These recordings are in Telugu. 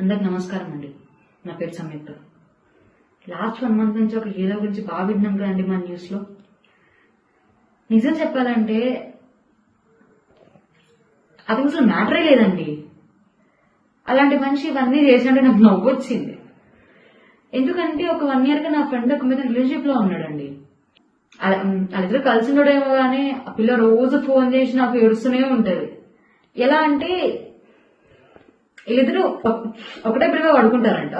అందరికి నమస్కారం అండి. నా పేరు సంయుక్త లాస్ట్ వన్ మంత్ నుంచి ఒక హీరో గురించి బాగా విన్నాం కదండి మా న్యూస్లో. నిజం చెప్పాలంటే అది అసలు మ్యాటరే లేదండి. అలాంటి మనిషి ఇవన్నీ చేసినట్టు నాకు నవ్వు వచ్చింది ఎందుకంటే ఒక వన్ ఇయర్గా నా ఫ్రెండ్ ఒక మీద రిలేషన్షిప్లో ఉన్నాడండి. వాళ్ళిద్దరు కలిసి ఉండడేమో కానీ ఆ పిల్ల రోజు ఫోన్ చేసి నాకు ఏడుస్తూనే ఉంటది. ఎలా అంటే వీళ్ళిద్దరు ఒకటే పిల్లగా పడుకుంటారంట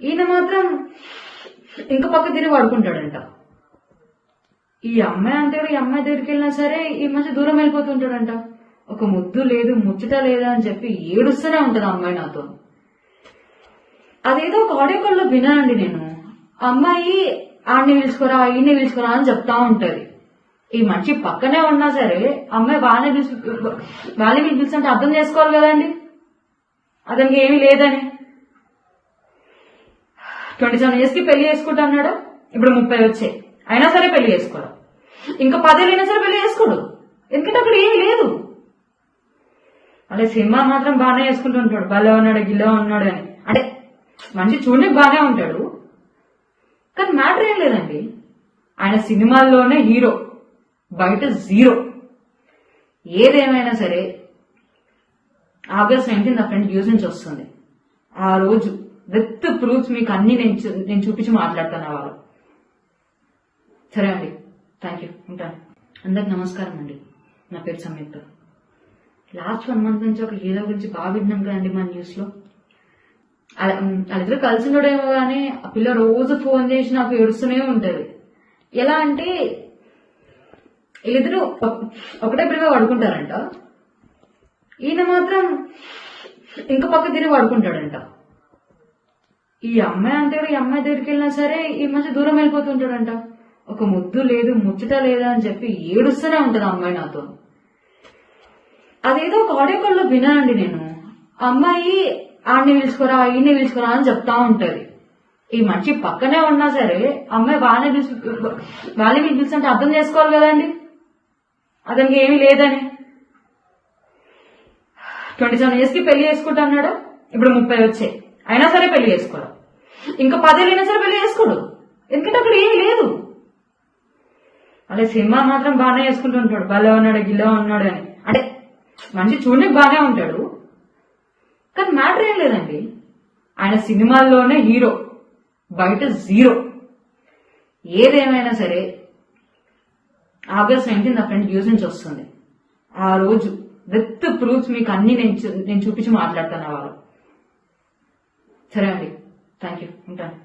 ఈయన మాత్రం ఇంకో పక్క తిరిగి పడుకుంటాడంట ఈ అమ్మాయి అంటే ఈ అమ్మాయి దగ్గరికి వెళ్ళినా సరే ఈ మనిషి దూరం వెళ్ళిపోతుంటాడంట ఒక ముద్దు లేదు ముచ్చట లేదా అని చెప్పి ఏడుస్తూనే ఉంటుంది ఆ అమ్మాయి నాతో. అదేదో ఒక ఆడియో కాల్లో విన్నానండి నేను. ఆ అమ్మాయి ఆడిని పిలుచుకోరా ఈయన్ని పిలుచుకోరా అని చెప్తా ఉంటది. ఈ మనిషి పక్కనే ఉన్నా సరే అమ్మాయి వాళ్ళని పిలుచు వాళ్ళని వీళ్ళు అర్థం చేసుకోవాలి కదండి. అతనికి ఏమీ లేదని. ట్వంటీ సెవెన్ ఇయర్స్కి పెళ్ళి చేసుకుంటా అన్నాడు? ఇప్పుడు ముప్పై వచ్చాయి. అయినా సరే పెళ్ళి చేసుకోడు ఇంకా పదేళ్ళైనా సరే పెళ్ళి చేసుకోడు. ఎందుకంటే అక్కడ ఏమీ లేదు. అదే సినిమా మాత్రం బాగానే చేసుకుంటూ ఉంటాడు. భలే ఉన్నాడు గిల్ల ఉన్నాడు అని. అంటే మనిషి చూడడానికి బాగానే ఉంటాడు. కానీ మ్యాటర్ ఏం లేదండి. ఆయన సినిమాల్లోనే హీరో. బయట జీరో. ఏదేమైనా సరే ఆగస్ట్ నైన్టీన్ నా ఫ్రెండ్ యూజ్ నుంచి వస్తుంది. ఆ రోజు విత్ ప్రూఫ్స్ మీకు అన్ని నేను నేను చూపించి మాట్లాడతాను వాళ్ళు సరే అండి థ్యాంక్ యూ ఉంటాను. అందరికి నమస్కారం అండి నా పేరు సంయుక్త లాస్ట్ వన్ మంత్ నుంచి ఒక హీరో గురించి బాగా విన్నాం కదండి మన న్యూస్లో వాళ్ళిద్దరు కలిసి ఉండడేమో కానీ ఆ పిల్ల రోజు ఫోన్ చేసి నాకు ఏడుస్తూనే ఉంటది. ఎలా అంటే వీళ్ళిద్దరు ఒకటే పిల్లగా పడుకుంటారంట. ఈయన మాత్రం ఇంకో పక్క తిరిగి పడుకుంటాడంట. ఈ అమ్మాయి అంటే కూడా ఈ అమ్మాయి దగ్గరికి వెళ్ళినా సరే ఈ మంచి దూరం వెళ్ళిపోతుంటాడంట ఒక ముద్దు లేదు ముచ్చట లేదా అని చెప్పి ఏడుస్తూనే ఉంటుంది ఆ అమ్మాయి నాతో. అదేదో ఒక ఆడియో కాల్లో విన్నానండి నేను. ఆ అమ్మాయి ఆడిని పిలుచుకోరా ఈయన్ని పిలుచుకోరా అని చెప్తా ఉంటది. ఈ మనిషి పక్కనే ఉన్నా సరే అమ్మాయి వాళ్ళని పిలుచు వాళ్ళని వీళ్ళు పిలుచుంటే అర్థం చేసుకోవాలి కదండి. అతనికి ఏమీ లేదని. ట్వంటీ సెవెన్ ఇయర్స్కి పెళ్ళి చేసుకుంటా అన్నాడు. ఇప్పుడు ముప్పై వచ్చాయి. అయినా సరే పెళ్ళి చేసుకోడు. ఇంకా పదేళ్ళు అయినా సరే పెళ్ళి చేసుకోడు. ఎందుకంటే అక్కడ ఏమీ లేదు. అదే సినిమా మాత్రం బాగానే చేసుకుంటూ ఉంటాడు. భలే ఉన్నాడు గిల్ల ఉన్నాడు అని. అంటే మనిషి చూడడానికి బాగానే ఉంటాడు. కానీ మ్యాటర్ ఏం లేదండి. ఆయన సినిమాల్లోనే హీరో. బయట జీరో. ఏదేమైనా సరే ఆగస్ట్ నైన్టీన్ నా ఫ్రెండ్ యూజ్ నుంచి వస్తుంది. ఆ రోజు విత్ ప్రూఫ్స్ మీకు అన్ని నేను చూ- నేను చూపించి మాట్లాడతాను వాళ్ళు సరే అండి. థ్యాంక్ యూ ఉంటాను.